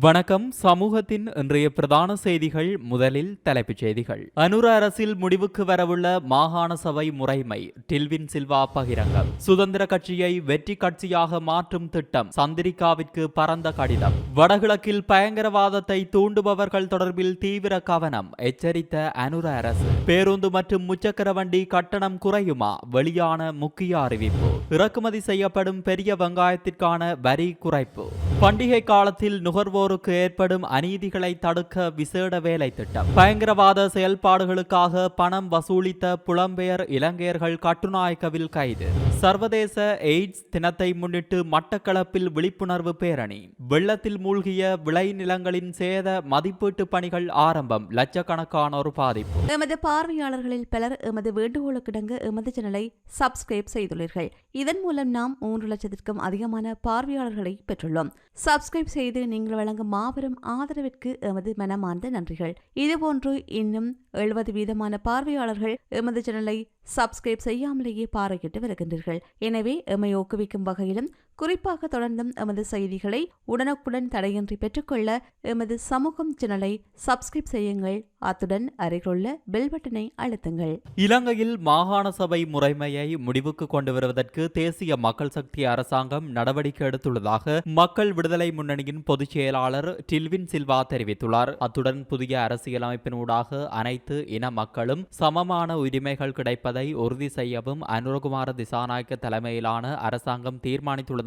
வணக்கம். சமூகத்தின் இன்றைய பிரதான செய்திகள் முதலில் தலைப்புச் செய்திகள். அனுர அரசில் முடிவுக்கு வரவுள்ள மாகாண சபை முறைமை டில்வின் சில்வா பகிரங்கம். சுதந்திர கட்சியை வெற்றி கட்சியாக மாற்றும் திட்டம் சந்திரிகாவிற்கு பரந்த கடிதம். வடகிழக்கில் பயங்கரவாதத்தை தூண்டுபவர்கள் தொடர்பில் தீவிர கவனம் எச்சரித்த அனுர அரசு. பேருந்து மற்றும் முச்சக்கர வண்டி கட்டணம் குறையுமா? வெளியான முக்கிய அறிவிப்பு. இறக்குமதி செய்யப்படும் பெரிய வெங்காயத்திற்கான வரி குறைப்பு. பண்டிகை காலத்தில் நுகர்வோருக்கு ஏற்படும் அநீதிகளை தடுக்க விசேட வேலை திட்டம். பயங்கரவாத செயல்பாடுகளுக்காக பணம் வசூலித்த புலம்பெயர் இலங்கையர்கள் கட்டுநாயக்கவில் கைது. சர்வதேச எய்ட்ஸ் தினத்தை முன்னிட்டு மட்டக்களப்பில் விழிப்புணர்வு பேரணி. வெள்ளத்தில் மூழ்கிய விளைநிலங்களின் சேத மதிப்பீட்டு பணிகள் ஆரம்பம். லட்சக்கணக்கானோர் பாதிப்பு. எமது பார்வையாளர்களில் பலர் எமது வேண்டுகோளுக்கிடங்க எமது சேனலை சப்ஸ்கிரைப் செய்துள்ளீர்கள். இதன் மூலம் நாம் மூன்று லட்சத்திற்கும் அதிகமான பார்வையாளர்களை பெற்றுள்ளோம். சப்ஸ்கிரைப் செய்து நீங்கள் வழங்கும் மாபெரும் ஆதரவிற்கு எமது மனமார்ந்த நன்றிகள். இதுபோன்று இன்னும் எழுபது வீதமான பார்வையாளர்கள் எமது சேனலை சப்ஸ்கிரைப் செய்யாமலேயே பார்வையிட்டு வருகின்றீர்கள் எனவே எம்மை ஊக்குவிக்கும் வகையிலும் குறிப்பாக தொடர்ந்தும் எமது செய்திகளை உடனுக்குடன் தடையின்றி பெற்றுக்கொள்ள எமது சமூகம் சேனலை சப்ஸ்கிரைப் செய்யுங்கள். அத்துடன் அருகிலுள்ள பெல் பட்டனை அழுத்துங்கள். இலங்கையில் மாகாண சபை முறைமையை முடிவுக்கு கொண்டு வருவதற்கு தேசிய மக்கள் சக்தி அரசாங்கம் நடவடிக்கை எடுத்துள்ளதாக மக்கள் விடுதலை முன்னணியின் பொதுச் செயலாளர் டில்வின் சில்வா தெரிவித்துள்ளார். அத்துடன் புதிய அரசியலமைப்பினூடாக அனைத்து இன மக்களும் சமமான உரிமைகள் கிடைப்பதை உறுதி செய்யவும் அனுரகுமார திசாநாயக்க தலைமையிலான அரசாங்கம்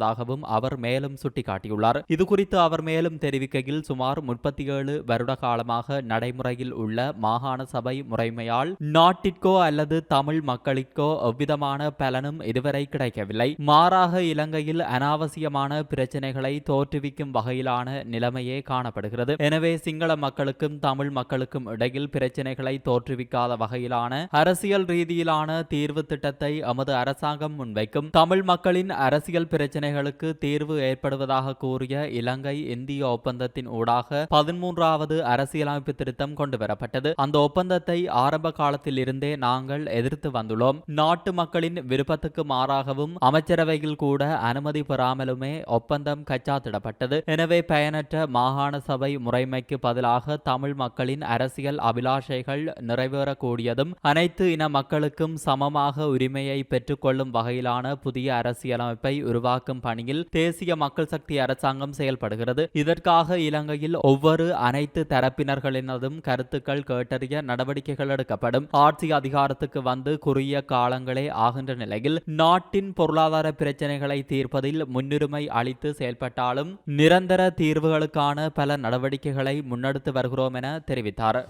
தீர்மானித்துள்ளதாகவும் அவர் மேலும் சுட்டிக்காட்டியுள்ளார். இதுகுறித்து அவர் மேலும் தெரிவிக்கையில் சுமார் முப்பத்தி ஏழு வருட காலமாக நடைமுறையில் உள்ள மாகாண சபை முறைமையால் நாட்டிற்கோ அல்லது தமிழ் மக்களுக்கோ எவ்விதமான பலனும் இதுவரை கிடைக்கவில்லை. மாறாக இலங்கையில் அனாவசியமான பிரச்சனைகளை தோற்றுவிக்கும் வகையிலான நிலைமையே காணப்படுகிறது. எனவே சிங்கள மக்களுக்கும் தமிழ் மக்களுக்கும் இடையில் பிரச்சனைகளை தோற்றுவிக்காத வகையிலான அரசியல் ரீதியிலான தீர்வு திட்டத்தை எமது அரசாங்கம் முன்வைக்கும். தமிழ் மக்களின் அரசியல் பிரச்சினைகளுக்கு தீர்வு ஏற்படுவதாக கூறிய இலங்கை இந்திய ஒப்பந்தத்தின் ஊடாக பதிமூன்றாவது அரசியலமைப்பு திருத்தம் கொண்டுவரப்பட்டது. அந்த ஒப்பந்தத்தை ஆரம்ப காலத்தில் இருந்தே நாங்கள் எதிர்த்து வந்துள்ளோம். நாட்டு மக்களின் விருப்பத்துக்கு மாறாகவும் அமைச்சரவையில் கூட அனுமதி பெறாமலுமே ஒப்பந்தம் கச்சாத்திடப்பட்டது. எனவே பயனற்ற மாகாண சபை முறைமைக்கு பதிலாக தமிழ் மக்களின் அரசியல் அபிலாஷைகள் நிறைவேறக்கூடியதும் அனைத்து இன மக்களுக்கும் சமமாக உரிமையை பெற்றுக்கொள்ளும் வகையிலான புதிய அரசியலமைப்பை உருவாக்கும் பணியில் தேசிய மக்கள் சக்தி அரசாங்கம் செயல்படுகிறது. இதற்காக இலங்கையில் ஒவ்வொரு அனைத்து தரப்பினர்களினதும் கருத்துக்கள் கேட்டறிய நடவடிக்கைகள் எடுக்கப்படும். ஆட்சி அதிகாரத்துக்கு வந்து குறுகிய காலங்களே ஆகின்ற நிலையில் நாட்டின் பொருளாதார பிரச்சனைகளை தீர்ப்பதில் முன்னுரிமை அளித்து செயல்பட்டாலும் நிரந்தர தீர்வுகளுக்கான பல நடவடிக்கைகளை முன்னெடுத்து வருகிறோம் என தெரிவித்தார்.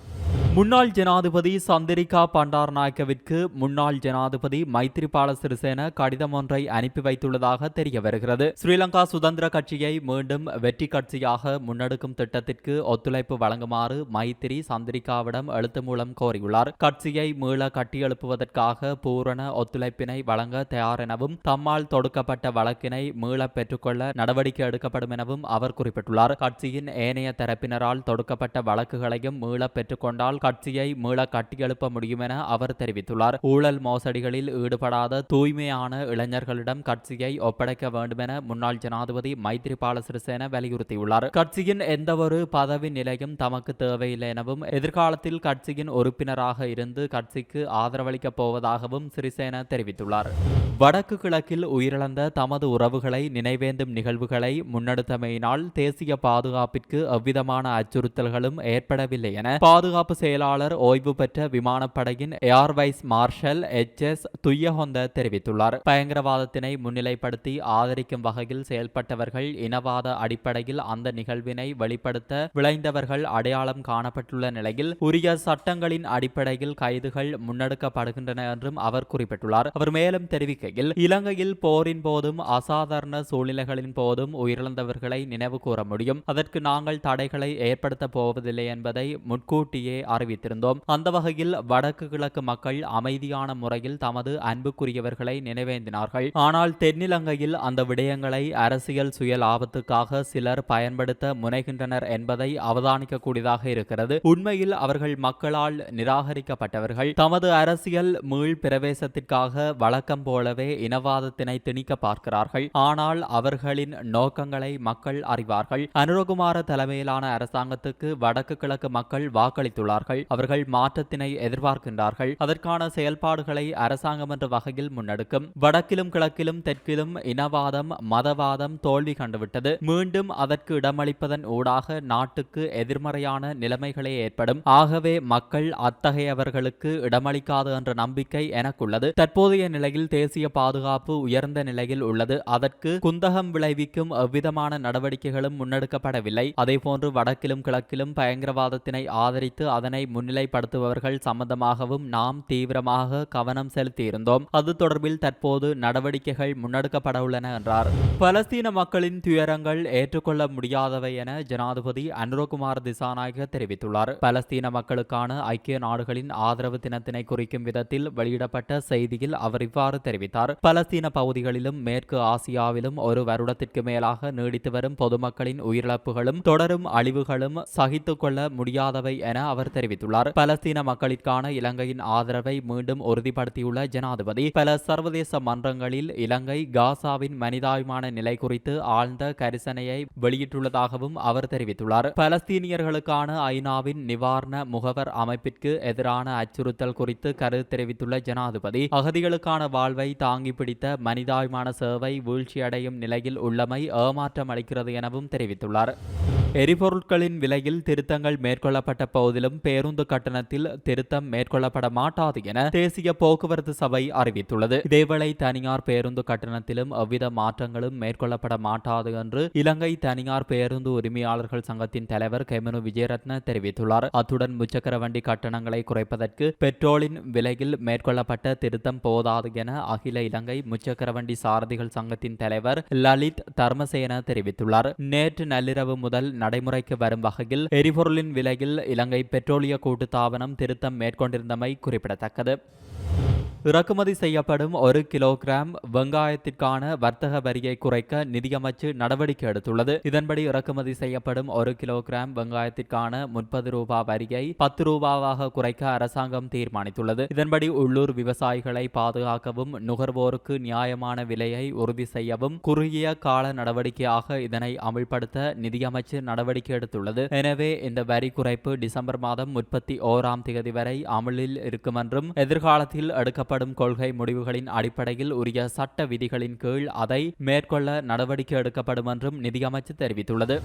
முன்னாள் ஜனாதிபதி சந்திரிகா பண்டாரநாயக்கவிற்கு முன்னாள் ஜனாதிபதி மைத்ரிபால சிறிசேன கடிதம் ஒன்றை அனுப்பி வைத்துள்ளதாக தெரிய வருகிறது ஸ்ரீலங்கா சுதந்திர கட்சியை மீண்டும் வெற்றி கட்சியாக முன்னெடுக்கும் திட்டத்திற்கு ஒத்துழைப்பு வழங்குமாறு மைத்திரி சந்திரிகாவிடம் எழுத்து மூலம் கோரியுள்ளார். கட்சியை மீள கட்டியெழுப்புவதற்காக பூரண ஒத்துழைப்பினை வழங்க தயார் எனவும் தம்மால் தொடுக்கப்பட்ட வழக்கினை மீள பெற்றுக்கொள்ள நடவடிக்கை எடுக்கப்படும் எனவும் அவர் குறிப்பிட்டுள்ளார். கட்சியின் ஏனைய தரப்பினரால் தொடுக்கப்பட்ட வழக்குகளையும் மீள பெற்றுக்கொண்டால் கட்சியை மீள கட்டியெழுப்ப முடியும் என அவர் தெரிவித்துள்ளார். ஊழல் மோசடிகளில் ஈடுபடாத தூய்மையான இளைஞர்களிடம் கட்சியை ஒப்படைக்க வேண்டும் என முன்னாள் ஜனாதிபதி மைத்ரிபால சிறிசேன வலியுறுத்தியுள்ளார். கட்சியின் எந்தவொரு பதவி நிலையும் தமக்கு தேவையில்லை எனவும் எதிர்காலத்தில் கட்சியின் உறுப்பினராக இருந்து கட்சிக்கு ஆதரவளிக்கப் போவதாகவும் சிறிசேன தெரிவித்துள்ளார். வடக்கு கிழக்கில் உயிரிழந்த தமது உறவுகளை நினைவேந்தும் நிகழ்வுகளை முன்னெடுத்தமையினால் தேசிய பாதுகாப்பிற்கு எவ்விதமான அச்சுறுத்தல்களும் ஏற்படவில்லை என பாதுகாப்பு செயலாளர் ஓய்வு பெற்ற விமானப்படையின் air vice marshal H S Thuyacontha தெரிவித்துள்ளார். பயங்கரவாதத்தினை முன்னிலைப்படுத்தி ஆதரிக்கும் வகையில் செயல்பட்டவர்கள் இனவாத அடிப்படையில் அந்த நிகழ்வினை வெளிப்படுத்த விளைந்தவர்கள் அடையாளம் காணப்பட்டுள்ள நிலையில் உரிய சட்டங்களின் அடிப்படையில் கைதுகள் முன்னெடுக்கப்படுகின்றன என்றும் அவர் குறிப்பிட்டுள்ளார். அவர் மேலும் தெரிவிக்கையில் இலங்கையில் போரின் போதும் அசாதாரண சூழ்நிலைகளின் போதும் உயிரிழந்தவர்களை நினைவு கூற முடியும். அதற்கு நாங்கள் தடைகளை ஏற்படுத்த போவதில்லை என்பதை முன்கூட்டியே அறிவித்திருந்தோம். அந்த வகையில் வடக்கு கிழக்கு மக்கள் அமைதியான முறையில் தமது அன்புக்குரியவர்களை நினைவேந்தினார்கள். ஆனால் தென்னிலங்கையில் அந்த விடயங்களை அரசியல் சுய லாபத்துக்காக சிலர் பயன்படுத்த முனைகின்றனர் என்பதை அவதானிக்கக்கூடியதாக இருக்கிறது. உண்மையில் அவர்கள் மக்களால் நிராகரிக்கப்பட்டவர்கள். தமது அரசியல் மீள் பிரவேசத்திற்காக வழக்கம் போலவே இனவாதத்தினை திணிக்க பார்க்கிறார்கள். ஆனால் அவர்களின் நோக்கங்களை மக்கள் அறிவார்கள். அனுரகுமார தலைமையிலான அரசாங்கத்துக்கு வடக்கு கிழக்கு மக்கள் வாக்களித்துள்ளார்கள். அவர்கள் மாற்றத்தினை எதிர்பார்க்கின்றார்கள். அதற்கான செயல்பாடுகளை அரசாங்கம் என்ற வகையில் முன்னெடுக்கும். வடக்கிலும் கிழக்கிலும் தெற்கிலும் இனவாதம் மதவாதம் தோல்வி கண்டுவிட்டது. மீண்டும் அதற்கு இடமளிப்பதன் ஊடாக நாட்டுக்கு எதிர்மறையான நிலைமைகளே ஏற்படும். ஆகவே மக்கள் அத்தகையவர்களுக்கு இடமளிக்காது என்ற நம்பிக்கை எனக்குள்ளது. தற்போதைய நிலையில் தேசிய பாதுகாப்பு உயர்ந்த நிலையில் உள்ளது. அதற்கு குந்தகம் விளைவிக்கும் எவ்விதமான நடவடிக்கைகளும் முன்னெடுக்கப்படவில்லை. அதேபோன்று வடக்கிலும் கிழக்கிலும் பயங்கரவாதத்தினை ஆதரித்து அதனை முன்னிலைப்படுத்துபவர்கள் சம்பந்தமாகவும் நாம் தீவிரமாக கவனம் செலுத்தியிருந்தோம். அது தொடர்பில் தற்போது நடவடிக்கைகள் முன்னெடுக்கப்பட உள்ளன என்றார். பலஸ்தீன மக்களின் துயரங்கள் ஏற்றுக்கொள்ள முடியாதவை என ஜனாதிபதி அனுரகுமார் திசாநாயக தெரிவித்துள்ளார். பலஸ்தீன மக்களுக்கான ஐக்கிய நாடுகளின் ஆதரவு தினத்தினை குறிக்கும் விதத்தில் வெளியிடப்பட்ட செய்தியில் அவர் இவ்வாறு தெரிவித்தார். பலஸ்தீன பகுதிகளிலும் மேற்கு ஆசியாவிலும் ஒரு வருடத்திற்கு மேலாக நீடித்து வரும் பொதுமக்களின் உயிரிழப்புகளும் தொடரும் அழிவுகளும் சகித்துக் கொள்ள முடியாதவை என அவர் தெரிவித்தார். தெரிவித்துள்ளார். பலஸ்தீன மக்களிற்கான இலங்கையின் ஆதரவை மீண்டும் உறுதிப்படுத்தியுள்ள ஜனாதிபதி பல சர்வதேச மன்றங்களில் இலங்கை காசாவின் மனிதாபிமான நிலை குறித்து ஆழ்ந்த கரிசனையை வெளியிட்டுள்ளதாகவும் அவர் தெரிவித்துள்ளார். பலஸ்தீனியர்களுக்கான ஐநாவின் நிவாரண முகவர் அமைப்பிற்கு எதிரான அச்சுறுத்தல் குறித்து கருத்து தெரிவித்துள்ள ஜனாதிபதி அகதிகளுக்கான வாழ்வை தாங்கி பிடித்த மனிதாபிமான சேவை வீழ்ச்சியடையும் நிலையில் உள்ளமை ஏமாற்றம் அளிக்கிறது எனவும் தெரிவித்துள்ளார். எரிபொருட்களின் விலையில் திருத்தங்கள் மேற்கொள்ளப்பட்ட போதிலும் பேருந்து கட்டணத்தில் திருத்தம் மேற்கொள்ளப்பட மாட்டாது என தேசிய போக்குவரத்து சபை அறிவித்துள்ளது. இதேவேளை தனியார் பேருந்து கட்டணத்திலும் எவ்வித மாற்றங்களும் மேற்கொள்ளப்பட மாட்டாது என்று இலங்கை தனியார் பேருந்து உரிமையாளர்கள் சங்கத்தின் தலைவர் கெமனு விஜயரத்ன தெரிவித்துள்ளார். அத்துடன் முச்சக்கர வண்டி கட்டணங்களை குறைப்பதற்கு பெட்ரோலின் விலையில் மேற்கொள்ளப்பட்ட திருத்தம் போதாது என அகில இலங்கை முச்சக்கர வண்டி சாரதிகள் சங்கத்தின் தலைவர் லலித் தர்மசேன தெரிவித்துள்ளார். நேற்று நள்ளிரவு முதல் நடைமுறைக்கு வரும் வகையில் எரிபொருளின் விலையில் இலங்கை பெட்ரோலிய கூட்டுத்தாபனம் திருத்தம் மேற்கொண்டிருந்தமை குறிப்பிடத்தக்கது. இறக்குமதி செய்யப்படும் ஒரு கிலோகிராம் வெங்காயத்திற்கான வர்த்தக வரியை குறைக்க நிதியமைச்சு நடவடிக்கை எடுத்துள்ளது. இதன்படி இறக்குமதி செய்யப்படும் ஒரு கிலோகிராம் வெங்காயத்திற்கான முப்பது ரூபாய் வரியை பத்து ரூபாவாக குறைக்க அரசாங்கம் தீர்மானித்துள்ளது. இதன்படி உள்ளூர் விவசாயிகளை பாதுகாக்கவும் நுகர்வோருக்கு நியாயமான விலையை உறுதி செய்யவும் குறுகிய கால நடவடிக்கையாக இதனை அமல்படுத்த நிதியமைச்சு நடவடிக்கை எடுத்துள்ளது. எனவே இந்த வரி குறைப்பு டிசம்பர் மாதம் முப்பத்தி ஓராம் தேதி வரை அமலில் இருக்கும் என்றும் எதிர்காலத்தில் எடுக்கப்படும் கொள்கை முடிவுகளின் அடிப்படையில் உரிய சட்ட விதிகளின் கீழ் அதை மேற்கொள்ள நடவடிக்கை எடுக்கப்படும் என்றும் நிதியமைச்சு தெரிவித்துள்ளது.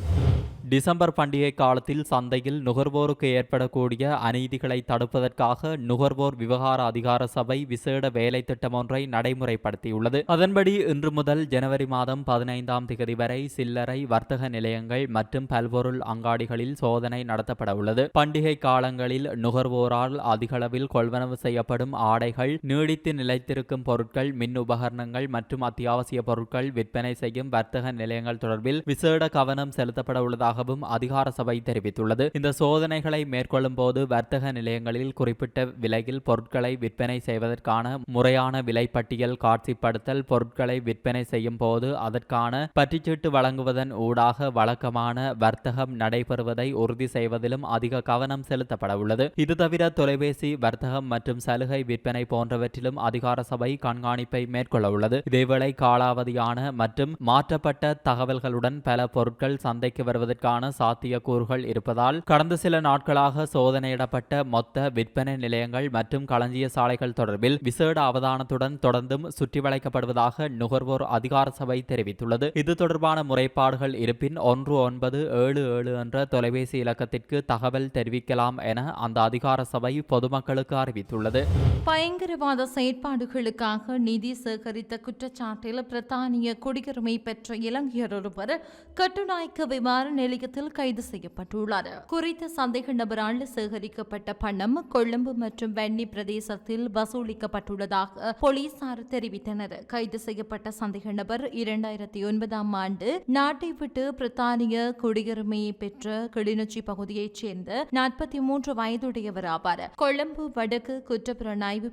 டிசம்பர் பண்டிகை காலத்தில் சந்தையில் நுகர்வோருக்கு ஏற்படக்கூடிய அநீதிகளை தடுப்பதற்காக நுகர்வோர் விவகார அதிகார சபை விசேட வேலை திட்டம் ஒன்றை நடைமுறைப்படுத்தியுள்ளது. அதன்படி இன்று முதல் ஜனவரி மாதம் பதினைந்தாம் தேதி வரை சில்லறை வர்த்தக நிலையங்கள் மற்றும் பல்பொருள் அங்காடிகளில் சோதனை நடத்தப்பட உள்ளது பண்டிகை காலங்களில் நுகர்வோரால் அதிகளவில் கொள்வனவு செய்யப்படும் ஆடைகள் நீடித்து நிலைத்திருக்கும் பொருட்கள் மின் உபகரணங்கள் மற்றும் அத்தியாவசிய பொருட்கள் விற்பனை செய்யும் வர்த்தக நிலையங்கள் தொடர்பில் விசேட கவனம் செலுத்தப்பட உள்ளதாகவும் அதிகார சபை தெரிவித்துள்ளது. இந்த சோதனைகளை மேற்கொள்ளும் போது வர்த்தக நிலையங்களில் குறிப்பிட்ட விலையில் பொருட்களை விற்பனை செய்வதற்கான முறையான விலைப்பட்டியல் காட்சிப்படுத்தல் பொருட்களை விற்பனை செய்யும் போது அதற்கான பற்றிச்சீட்டு வழங்குவதன் ஊடாக வழக்கமான வர்த்தகம் நடைபெறுவதை உறுதி செய்வதிலும் அதிக கவனம் செலுத்தப்பட உள்ளது. இது தவிர தொலைபேசி வர்த்தகம் மற்றும் சலுகை விற்பனை போன்றவை போன்றவற்றிலும் அதிகார சபை கண்காணிப்பை மேற்கொள்ள உள்ளது. இதேவேளை காலாவதியான மற்றும் மாற்றப்பட்ட தகவல்களுடன் பல பொருட்கள் சந்தைக்கு வருவதற்கான சாத்தியக்கூறுகள் இருப்பதால் கடந்த சில நாட்களாக சோதனையிடப்பட்ட மொத்த விற்பனை நிலையங்கள் மற்றும் களஞ்சிய சாலைகள் தொடர்பில் விசேட அவதானத்துடன் தொடர்ந்தும் சுற்றி வளைக்கப்படுவதாக நுகர்வோர் அதிகார சபை தெரிவித்துள்ளது. இது தொடர்பான முறைப்பாடுகள் இருப்பின் ஒன்று ஒன்பது ஏழு ஏழு என்ற தொலைபேசி இலக்கத்திற்கு தகவல் தெரிவிக்கலாம் என அந்த அதிகார சபை பொதுமக்களுக்கு அறிவித்துள்ளது. பயங்கரவாத பயங்கரவாத செயற்பாடுகளுக்காக நிதி சேகரித்த குற்றச்சாட்டில் பிரித்தானிய குடியுரிமை பெற்ற இலங்கையர் ஒருவர் கட்டுநாயக்க விமான நிலையத்தில் கைது செய்யப்பட்டுள்ளார். குறித்த சந்தேக நபரால் சேகரிக்கப்பட்ட பணம் கொழும்பு மற்றும் வெண்ணி பிரதேசத்தில் வசூலிக்கப்பட்டுள்ளதாக போலீசார் தெரிவித்தனர். கைது செய்யப்பட்ட சந்தேக நபர் இரண்டாயிரத்தி ஒன்பதாம் ஆண்டு நாட்டை விட்டு பிரித்தானிய குடியுரிமையை பெற்ற கிளிநொச்சி பகுதியைச் சேர்ந்த நாற்பத்தி மூன்று வயதுடையவர் ஆவார். கொழும்பு வடக்கு குற்றப்புலனாய்வு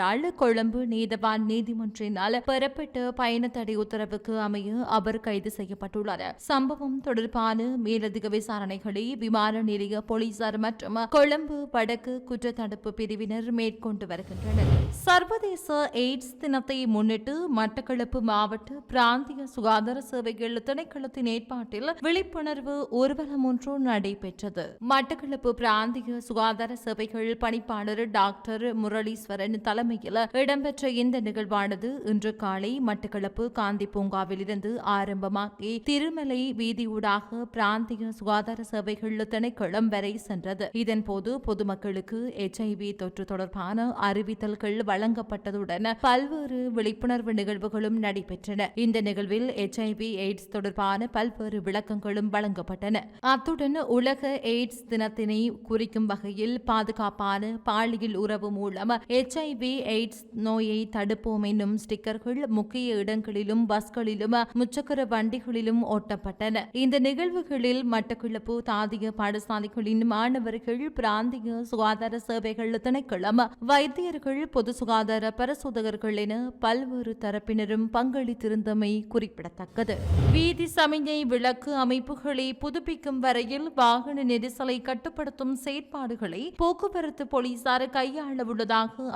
பிரிவினரால் கொழும்பு நீதவான் நீதிமன்றினால் பெறப்பட்ட பயண தடை உத்தரவுக்கு அமைய அவர் கைது செய்யப்பட்டுள்ளார் சம்பவம் தொடர்பான மேலதிக விசாரணைகளை விமான நிலைய போலீசார் மற்றும் கொழும்பு வடக்கு குற்றத்தடுப்பு பிரிவினர் மேற்கொண்டு வருகின்றனர். சர்வதேச எய்ட்ஸ் தினத்தை முன்னிட்டு மட்டக்களப்பு மாவட்ட பிராந்திய சுகாதார சேவைகள் திணைக்களத்தின் ஏற்பாட்டில் விழிப்புணர்வு ஊர்வலம் ஒன்று நடைபெற்றது. மட்டக்களப்பு பிராந்திய சுகாதார சேவைகள் பணிப்பாளர் டாக்டர் முரளீஸ்வரன் தலைமை தலைமையில் இடம்பெற்ற இந்த நிகழ்வானது இன்று காலை மட்டக்களப்பு காந்தி பூங்காவில் இருந்து ஆரம்பமாகி திருமலை வீதியூடாக பிராந்திய சுகாதார சேவைகள் திணைக்களம் வரை சென்றது. இதன்போது பொதுமக்களுக்கு எச்ஐவி தொற்று தொடர்பான அறிவித்தல்கள் வழங்கப்பட்டதுடன் பல்வேறு விழிப்புணர்வு நிகழ்வுகளும் நடைபெற்றன. இந்த நிகழ்வில் எச்ஐவி எய்ட்ஸ் தொடர்பான பல்வேறு விளக்கங்களும் வழங்கப்பட்டன. அத்துடன் உலக எய்ட்ஸ் தினத்தினை குறிக்கும் வகையில் பாதுகாப்பான பாலியல் உறவு மூலம் எச்ஐவி எய்ட்ஸ் நோயை தடுப்போம் எனும் ஸ்டிக்கர்கள் முக்கிய இடங்களிலும் பஸ்களிலும் முச்சக்கர வண்டிகளிலும் ஒட்டப்பட்டன இந்த நிகழ்வுகளில் மட்டக்களப்பு தாதிய பாடசாலைகளின் மாணவர்கள் பிராந்திய சுகாதார சேவைகள் திணைக்களம் வைத்தியர்கள் பொது சுகாதார பரிசோதகர்கள் என பல்வேறு தரப்பினரும் பங்களித்திருந்தமை குறிப்பிடத்தக்கது. வீதி சமிஞ்சை விளக்கு அமைப்புகளை புதுப்பிக்கும் வரையில் வாகன நெரிசலை கட்டுப்படுத்தும் செயற்பாடுகளை போக்குவரத்து போலீசார் கையாள உள்ளதாக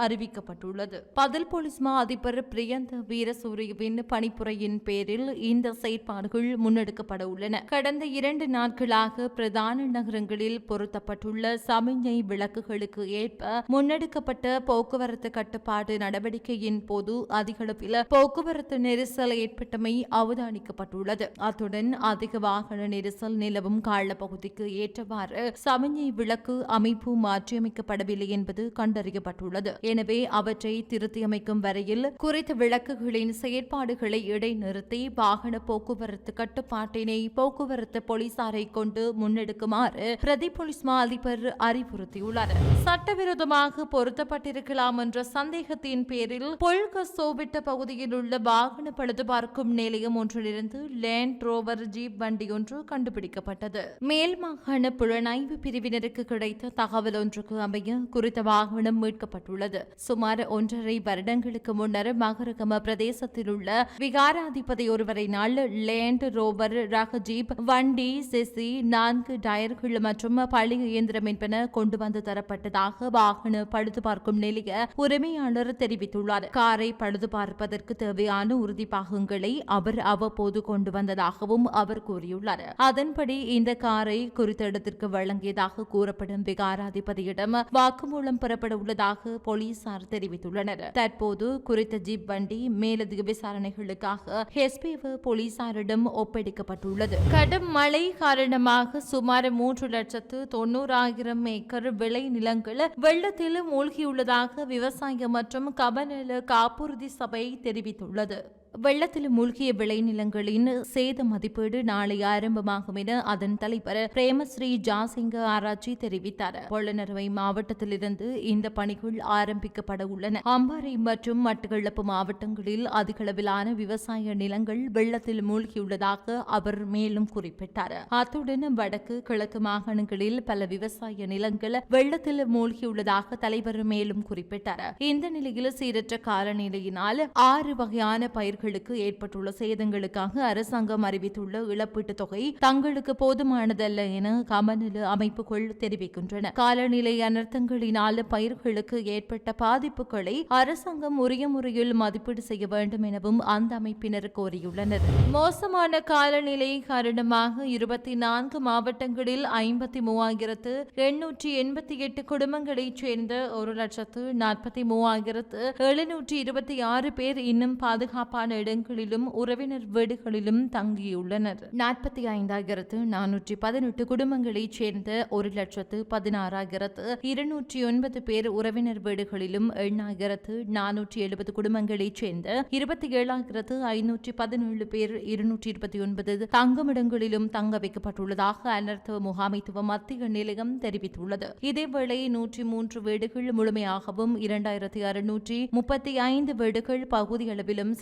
அறிவிக்கப்பட்டுள்ளது பதில் போலீஸ் மா அதிபர் பிரியந்த வீரசூரியவின் பணிப்புரையின் பேரில் இந்த செயற்பாடுகள் முன்னெடுக்கப்பட உள்ளன. கடந்த இரண்டு நாட்களாக பிரதான நகரங்களில் பொருத்தப்பட்டுள்ள சமிஞ்சை விளக்குகளுக்கு ஏற்ப முன்னெடுக்கப்பட்ட போக்குவரத்து கட்டுப்பாடு நடவடிக்கையின் போது அதிகளவில் போக்குவரத்து நெரிசல் ஏற்பட்டமை அவதானிக்கப்பட்டுள்ளது. அத்துடன் அதிக வாகன நெரிசல் நிலவும் கால பகுதிக்கு ஏற்றவாறு சமிஞ்சை விளக்கு அமைப்பு மாற்றியமைக்கப்படவில்லை என்பது கண்டறியப்பட்டுள்ளது. எனவே அவற்றை திருத்தியமைக்கும் வரையில் குறித்த விளக்குகளின் செயற்பாடுகளை இடைநிறுத்தி வாகன போக்குவரத்து கட்டுப்பாட்டினை போக்குவரத்து போலீசாரை கொண்டு முன்னெடுக்குமாறு பிரதி போலீஸ் மா அதிபர் அறிவுறுத்தியுள்ளார். சட்டவிரோதமாக பொருத்தப்பட்டிருக்கலாம் என்ற சந்தேகத்தின் பேரில் பொல்க சோவிட்ட பகுதியில் உள்ள வாகன பழுது பார்க்கும் நிலையம் ஒன்றிலிருந்து லேண்ட் ரோவர் ஜீப் வண்டி ஒன்று கண்டுபிடிக்கப்பட்டது. மேல் மாகாண புலனாய்வு பிரிவினருக்கு கிடைத்த தகவல் ஒன்றுக்கு அமைய குறித்த வாகனம் மீட்கப்பட்டுள்ளது. சுமார் ஒன்றரை வருடங்களுக்கு முன்னர் மகரகம பிரதேசத்தில் உள்ள விகாராதிபதி ஒருவரினால் லேண்ட் ரோவர் ரக ஜீப் வண்டி செசி நான்கு டயர்கள் மற்றும் பழைய இயந்திரம் என்பன கொண்டு வந்து தரப்பட்டதாக வாகன பழுது பார்க்கும் நிலைய உரிமையாளர் தெரிவித்துள்ளார். காரை பழுது பார்ப்பதற்கு தேவையான உறுதி பாகங்களை அவர் அவ்வப்போது கொண்டு வந்ததாகவும் அவர் கூறியுள்ளார். அதன்படி இந்த காரை குறித்த இடத்திற்கு வழங்கியதாக கூறப்படும் விகாராதிபதியிடம் வாக்குமூலம் பெறப்பட உள்ளதாக போலீசார் தெரிவித்துள்ளனர். தற்போது குறித்த ஜீப் வண்டி மேலதிக விசாரணைகளுக்காக ஹெஸ்பிவ போலீசாரிடம் ஒப்படைக்கப்பட்டுள்ளது. கடும் மழை காரணமாக சுமார் மூன்று லட்சத்து தொண்ணூறாயிரம் ஏக்கர் விளை நிலங்கள் வெள்ளத்தில் மூழ்கியுள்ளதாக விவசாய மற்றும் கபநல காப்புறுதி சபை தெரிவித்துள்ளது. வெள்ளத்தில் மூழ்கிய விளைநிலங்களின் சேத மதிப்பீடு நாளை ஆரம்பமாகும் என அதன் தலைவர் பிரேமஸ்ரீ ஜாசிங்க ஆராய்ச்சி தெரிவித்தார். பொள்ளநறுவை மாவட்டத்திலிருந்து இந்த பணிகள் ஆரம்பிக்கப்பட உள்ளன. அம்பாறை மற்றும் மட்டக்களப்பு மாவட்டங்களில் அதிகளவிலான விவசாய நிலங்கள் வெள்ளத்தில் மூழ்கியுள்ளதாக அவர் மேலும் குறிப்பிட்டார். அத்துடன் வடக்கு கிழக்கு மாகாணங்களில் பல விவசாய நிலங்கள் வெள்ளத்தில் மூழ்கியுள்ளதாக தலைவர் மேலும் குறிப்பிட்டார். இந்த நிலையில் சீரற்ற காலநிலையினால் ஆறு வகையான பயிர்களுக்கு ஏற்பட்டுள்ள சேதங்களுக்காக அரசாங்கம் அறிவித்துள்ள இழப்பீட்டுத் தொகை தங்களுக்கு போதுமானதல்ல என கமநல அமைப்புகள் தெரிவிக்கின்றன. காலநிலை அனர்த்தங்களினால் பயிர்களுக்கு ஏற்பட்ட பாதிப்புகளை அரசாங்கம் உரிய முறையில் மதிப்பீடு செய்ய வேண்டும் எனவும் அந்த அமைப்பினர் கோரியுள்ளனர். மோசமான காலநிலை காரணமாக இருபத்தி நான்கு மாவட்டங்களில் ஐம்பத்தி மூவாயிரத்து எண்ணூற்றி எண்பத்தி எட்டு குடும்பங்களைச் சேர்ந்த ஒரு லட்சத்து நாற்பத்தி மூவாயிரத்து எழுநூற்றி இருபத்தி ஆறு பேர் இன்னும் பாதுகாப்பான பெரும்பாலான இடங்களிலும் உறவினர் வீடுகளிலும் தங்கியுள்ளனர். நாற்பத்தி ஐந்தாயிரத்து நானூற்றி பதினெட்டு குடும்பங்களைச் சேர்ந்த ஒரு லட்சத்து பதினாறாயிரத்து இருநூற்றி ஒன்பது பேர் உறவினர் வீடுகளிலும் எண்ணாயிரத்து நானூற்றி எழுபது குடும்பங்களைச் சேர்ந்த இருபத்தி ஏழாயிரத்து ஐநூற்றி பதினேழு பேர் இருநூற்றி இருபத்தி ஒன்பது தங்குமிடங்களிலும் தங்க வைக்கப்பட்டுள்ளதாக அனர்த்த முகாமைத்துவ மத்திய நிலையம் தெரிவித்துள்ளது. இதேவேளை நூற்றி மூன்று வீடுகள் முழுமையாகவும் இரண்டாயிரத்தி அறுநூற்றி முப்பத்தி ஐந்து வீடுகள் பகுதியளவிலும்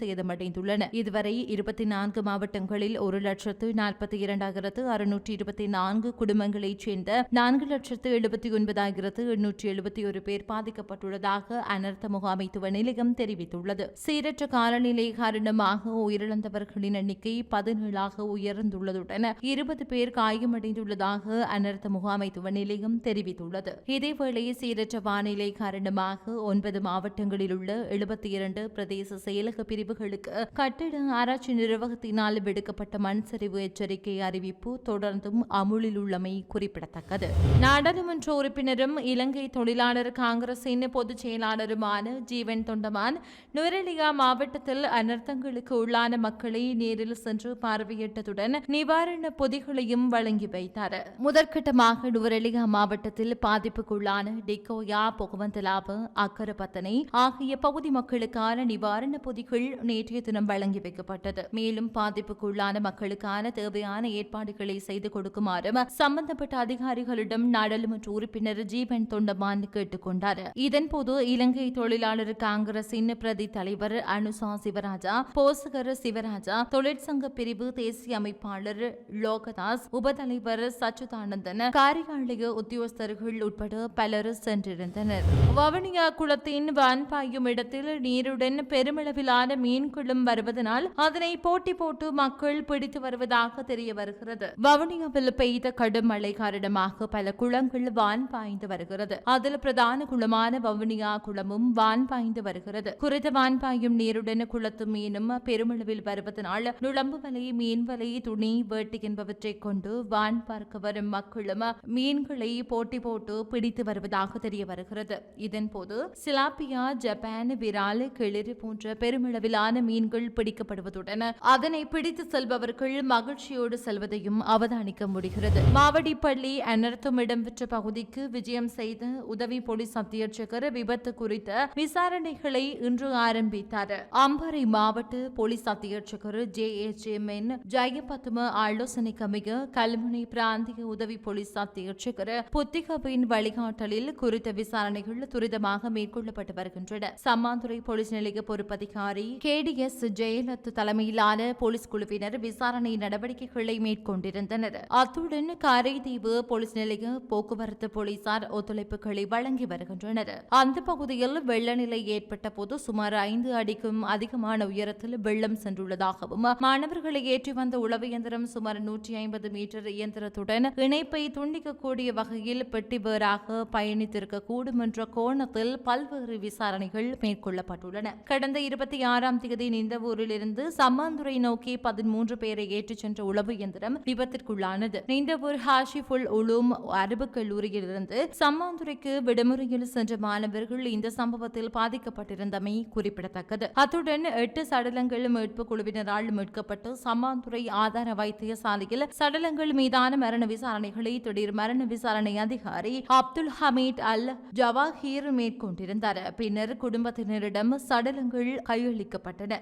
சேதமடைந்துள்ளன இதுவரை இருபத்தி நான்கு மாவட்டங்களில் ஒரு லட்சத்து நாற்பத்தி இரண்டாயிரத்து அறுநூற்றி இருபத்தி நான்கு குடும்பங்களைச் சேர்ந்த நான்கு லட்சத்து எழுபத்தி ஒன்பதாயிரத்து எண்ணூற்றி எழுபத்தி ஒரு பேர் பாதிக்கப்பட்டுள்ளதாக அனர்த்த முகாமைத்துவ நிலையம் தெரிவித்துள்ளது. சீரற்ற காலநிலை காரணமாக உயிரிழந்தவர்களின் எண்ணிக்கை பதினேழாக உயர்ந்துள்ளதுடன் இருபது பேர் காயமடைந்துள்ளதாக அனர்த்த முகாமைத்துவ நிலையம் தெரிவித்துள்ளது. இதேவேளை சீரற்ற வானிலை காரணமாக ஒன்பது மாவட்டங்களில் உள்ள எழுபத்தி இரண்டு பிரதேச செயலக பிரிவுகளுக்கு கட்டிட ஆராய்ச்சி நிர்வாகத்தினால் விடுக்கப்பட்ட மண் சரிவு எச்சரிக்கை அறிவிப்பு தொடர்ந்தும் அமுலில் உள்ளமை குறிப்பிடத்தக்கது. நாடாளுமன்ற உறுப்பினரும் இலங்கை தொழிலாளர் காங்கிரசின் பொதுச் செயலாளருமான ஜீவன் தொண்டமான் நுவரெலியா மாவட்டத்தில் அனர்த்தங்களுக்கு உள்ளான மக்களை நேரில் சென்று பார்வையிட்டதுடன் நிவாரண பொதிகளையும் வழங்கி வைத்தார். முதற்கட்டமாக நுவரெலியா மாவட்டத்தில் பாதிப்புக்குள்ளான டிகோயா பொகவந்தலாவு அக்கரபத்தனை ஆகிய பகுதி மக்களுக்கான நிவாரண பொதிகள் நேற்று நேற்றைய தினம் வழங்கி வைக்கப்பட்டது. மேலும் பாதிப்புக்குள்ளான மக்களுக்கான தேவையான ஏற்பாடுகளை செய்து கொடுக்குமாறும் சம்பந்தப்பட்ட அதிகாரிகளிடம் நாடாளுமன்ற உறுப்பினர் ஜீவன் தொண்டமான் கேட்டுக்கொண்டார் இதன்போது இலங்கை தொழிலாளர் காங்கிரசின் பிரதி தலைவர் அனுசா சிவராஜா போசகர் சிவராஜா தொழிற்சங்க பிரிவு தேசிய அமைப்பாளர் லோகதாஸ் உபதலைவர் சச்சுதானந்தன் காரியாலய உத்தியோகஸ்தர்கள் உட்பட பலர் சென்றிருந்தனர். வவுனியா குளத்தின் வான் பாயும் இடத்தில் நீருடன் பெருமளவிலான மீன்களும் வருவதனால் அதனை போட்டி போட்டு மக்கள் பிடித்து வருவதாக தெரிய வருகிறது. வவுனியாவில் பெய்த கடும் மழை காரணமாக பல குளங்கள் வான் பாய்ந்து வருகிறது. அதில் பிரதான குளமான வவுனியா குளமும் வான் பாய்ந்து வருகிறது. குறித்த வான் பாயும் நீருடன் குளத்து மீனும் பெருமளவில் வருவதனால் நுழம்பு வலை மீன் வலை துணி வேட்டி என்பவற்றை கொண்டு வான் பார்க்க வரும் மக்களும் மீன்களை போட்டி போட்டு பிடித்து வருவதாக தெரிய வருகிறது. இதன்போது சிலாப்பியா ஜப்பான் விரால் கிளிறு போன்ற பெருமளவிலான மீன்கள் பிடிக்கப்படுவதுடன் அதனை பிடித்து செல்பவர்கள் மகிழ்ச்சியோடு செல்வதையும் அவதானிக்க முடிகிறது. மாவடிப்பள்ளி அனர்த்தம் இடம்பெற்ற பகுதிக்கு விஜயம் செய்த உதவி போலீஸ் அத்தியட்சகர் விபத்து குறித்த விசாரணைகளை இன்று ஆரம்பித்தார். அம்பாறை மாவட்ட போலீஸ் அத்தியட்சகர் J H M N Jayapadma ஆலோசனைக்கு அமைய கல்முனை பிராந்திய உதவி போலீஸ் அத்தியட்சகர் புத்திகவின் வழிகாட்டலில் குறித்த விசாரணைகள் துரிதமாக மேற்கொள்ளப்பட்டு வருகின்றன. சம்மாந்துறை போலீஸ் நிலைய பொறுப்பதிகாரி கே டி எஸ். ஜெயலத் தலைமையிலான போலீஸ் குழுவினர் விசாரணை நடவடிக்கைகளை மேற்கொண்டிருந்தனர். அத்துடன் காரைதீவு போலீஸ் நிலைய போக்குவரத்து போலீசார் ஒத்துழைப்புகளை வழங்கி வருகின்றனர். அந்த பகுதியில் வெள்ள நிலை ஏற்பட்ட போது சுமார் ஐந்து அடிக்கும் அதிகமான உயரத்தில் வெள்ளம் சென்றுள்ளதாகவும் மாணவர்களை ஏற்றி வந்த உளவு இயந்திரம் சுமார் நூற்றி ஐம்பது மீட்டர் இயந்திரத்துடன் இணைப்பை துண்டிக்கக்கூடிய வகையில் பெட்டிவேராக பயணித்திருக்க கூடும் என்ற கோணத்தில் பல்வேறு விசாரணைகள் மேற்கொள்ளப்பட்டுள்ளன. கடந்த இருபத்தி ஆறாம் தேதி நிந்தவூரிலிருந்து சம்மாந்துறை நோக்கி பதிமூன்று பேரை ஏற்றிச் சென்ற உளவு இயந்திரம் விபத்திற்குள்ளானது. நிந்தவூர் ஹாஷிஃபுல் உலூம் அரபு கல்லூரியிலிருந்து சம்மாந்துறைக்கு விடுமுறையில் சென்ற மாணவர்கள் இந்த சம்பவத்தில் பாதிக்கப்பட்டிருந்தமை குறிப்பிடத்தக்கது. அத்துடன் எட்டு சடலங்கள் மீட்பு குழுவினரால் மீட்கப்பட்டு சம்மாந்துறை ஆதார வைத்தியசாலையில் சடலங்கள் மீதான மரண விசாரணைகளை திடீர் மரண விசாரணை அதிகாரி அப்துல் ஹமீத் அல் ஜவாஹீர் மேற்கொண்டிருந்தார். பின்னர் குடும்பத்தினரிடம் சடலங்கள் கையளிக்கப்பட்டன.